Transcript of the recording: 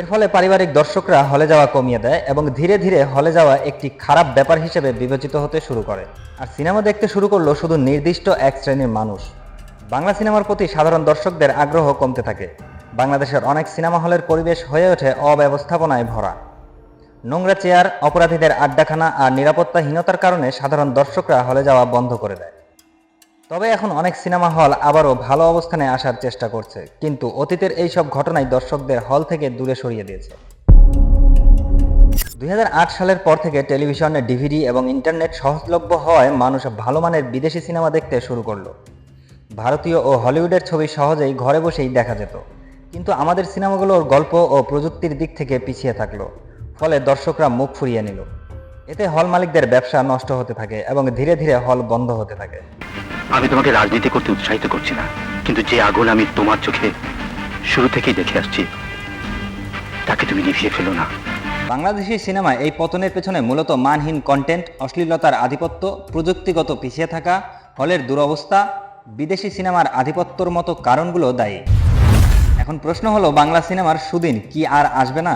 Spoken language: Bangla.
এর ফলে পারিবারিক দর্শকরা হলে যাওয়া কমিয়ে দেয় এবং ধীরে ধীরে হলে যাওয়া একটি খারাপ ব্যাপার হিসেবে বিবেচিত হতে শুরু করে। আর সিনেমা দেখতে শুরু করল শুধু নির্দিষ্ট এক শ্রেণির মানুষ। বাংলা সিনেমার প্রতি সাধারণ দর্শকদের আগ্রহ কমতে থাকে। বাংলাদেশের অনেক সিনেমা হলের পরিবেশ হয়ে ওঠে অব্যবস্থাপনায় ভরা। নোংরা চেয়ার, অপরাধীদের আড্ডাখানা আর নিরাপত্তাহীনতার কারণে সাধারণ দর্শকরা হলে যাওয়া বন্ধ করে দেয়। তবে এখন অনেক সিনেমা হল আবারও ভালো অবস্থানে আসার চেষ্টা করছে, কিন্তু অতীতের এই সব ঘটনাই দর্শকদের হল থেকে দূরে সরিয়ে দিয়েছে। দু হাজার আট সালের পর থেকে টেলিভিশনে ডিভিডি এবং ইন্টারনেট সহজলভ্য হওয়ায় মানুষ ভালো মানের বিদেশি সিনেমা দেখতে শুরু করল। ভারতীয় ও হলিউডের ছবি সহজেই ঘরে বসেই দেখা যেত, কিন্তু আমাদের সিনেমাগুলোর গল্প ও প্রযুক্তির দিক থেকে পিছিয়ে থাকল, ফলে দর্শকরা মুখ ফুরিয়ে নিল। এতে হল মালিকদের ব্যবসা নষ্ট হতে থাকে এবং ধীরে ধীরে হল বন্ধ হতে থাকে। আমি তোমাকে রাজনীতি করতে উৎসাহিত করছি না, কিন্তু যে আগুন আমি তোমার চোখে শুরু থেকেই দেখে আসছি, তাকে তুমি নিভিয়ে ফেলো না। বাংলাদেশি সিনেমায় এই পতনের পেছনে মূলত মানহীন কন্টেন্ট অশ্লীলতার আধিপত্য, প্রযুক্তিগত পিছিয়ে থাকা, হলের দুরবস্থা, বিদেশি সিনেমার আধিপত্যর মতো কারণগুলো দায়ী। এখন প্রশ্ন হলো, বাংলা সিনেমার সুদিন কি আর আসবে না?